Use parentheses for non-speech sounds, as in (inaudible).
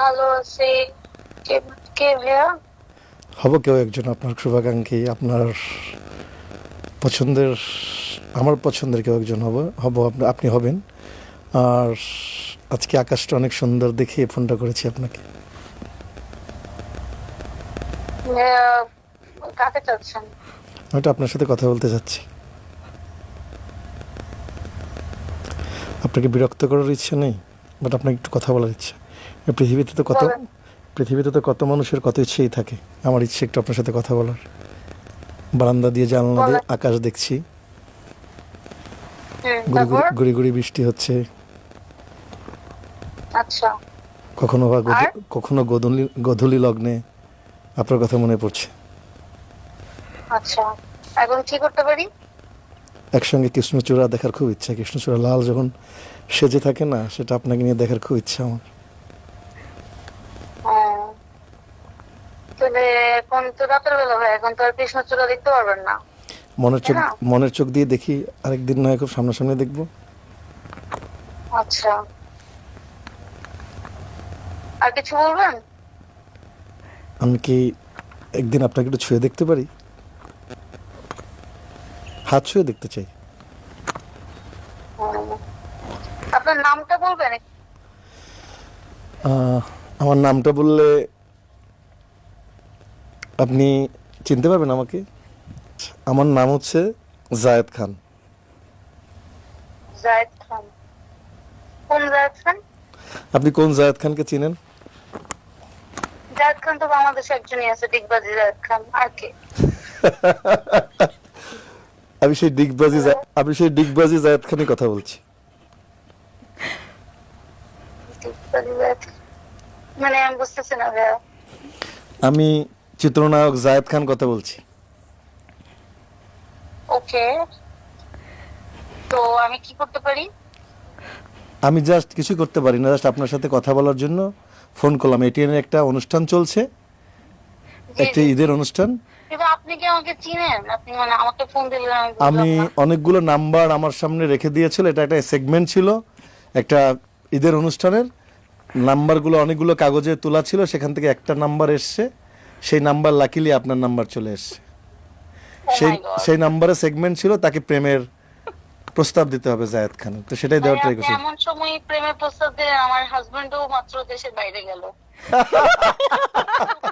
ভালো আছি? কে ভাইয়া? হব কেউ একজন আপনার শুভাকাঙ্ক্ষী আপনার পছন্দের আমার পছন্দের কেউ একজন হব হব আপনি- হবেন। আর আজকে আকাশটা অনেক সুন্দর দেখে ফোনটা করেছি আপনাকে। কাকে চাচ্ছেন? আপনার সাথে কথা বলতে চাচ্ছি। আপনাকে বিরক্ত করার ইচ্ছে নেই বাট আপনাকে একটু কথা বলার ইচ্ছে। পৃথিবীতে তো কত পৃথিবীতে তো কত মানুষের কত ইচ্ছেই থাকে। আমার ইচ্ছে একটু আপনার সাথে কথা বলার। বারান্দা দিয়ে জানলা দিয়ে আকাশ দেখছি। গুড়ি গুড়ি- গুড়ি বৃষ্টি হচ্ছে। আচ্ছা। কখনো বা কখনো গধূলি গধূলি লগ্নে আপনার কথা মনে পড়ছে। আচ্ছা। এখন কি করতে পারি? একসঙ্গে কৃষ্ণচূড়া দেখার খুব ইচ্ছা। কৃষ্ণচূড়া লাল যখন সেজে থাকে না সেটা আপনাকে নিয়ে দেখার খুব ইচ্ছা আমার হ্যাঁ। তাহলে এখন তো রাতের বেলা হয় এখন তো আর কৃষ্ণচূড়া দেখতে পারবেন না। মনের চোখ মনের চোখ দিয়ে দেখি আরেকদিন নয় খুব সামনাসামনি দেখব। আচ্ছা। আর কিছু বলবেন? আমি কি একদিন আপনাকে একটু ছুঁয়ে দেখতে পারি? হাত ছুঁয়ে দেখতে চাই। আপনার নামটা বলবেন? আমার নামটা বললে আপনি চিনতে পারবেন আমাকে? আমার নাম হচ্ছে জায়েদ খান। জায়েদ খান। কোন জায়েদ খান? আপনি কোন জায়েদ খানকে চিনেন? জায়েদ খান তো বাংলাদেশে একজনই আছে ডিগবাজি জায়েদ খান। আর কে? আমি সেই ডিগবাজি আমি সেই ডিগবাজি জায়েদ খানই কথা বলছি। মানে আমি বুঝতেছি না আমি চিত্রনায়ক জায়েদ খান কথা বলছি। ওকে। তো আমি কি করতে পারি? আমি জাস্ট কিছু করতে পারি না জাস্ট আপনার সাথে কথা বলার জন্য ফোন করলাম। এটিএন একটা অনুষ্ঠান চলছে একটা ঈদের অনুষ্ঠান। আপনি কি আমাকে চিনেন? আপনি মানে আমাকে ফোন দিলেন আমি। অনেকগুলো নাম্বার আমার সামনে রেখে দিয়েছিল এটা একটা সেগমেন্ট ছিল একটা ঈদের অনুষ্ঠানের। নাম্বারগুলো অনেকগুলো কাগজে তোলা ছিল সেখান থেকে একটা নাম্বার এসছে। সেই নাম্বার লাকিলি আপনার নাম্বার চলে এসছে। Oh সেই সেই নাম্বারে সেগমেন্ট ছিল তাকে প্রেমের প্রস্তাব দিতে হবে জায়েদ খান তো সেটাই দেওয়ার ট্রাই করছি। এমন সময় প্রেমের প্রস্তাব দিয়ে আমার হাজবেন্ডও মাত্র দেশের বাইরে গেল। (laughs)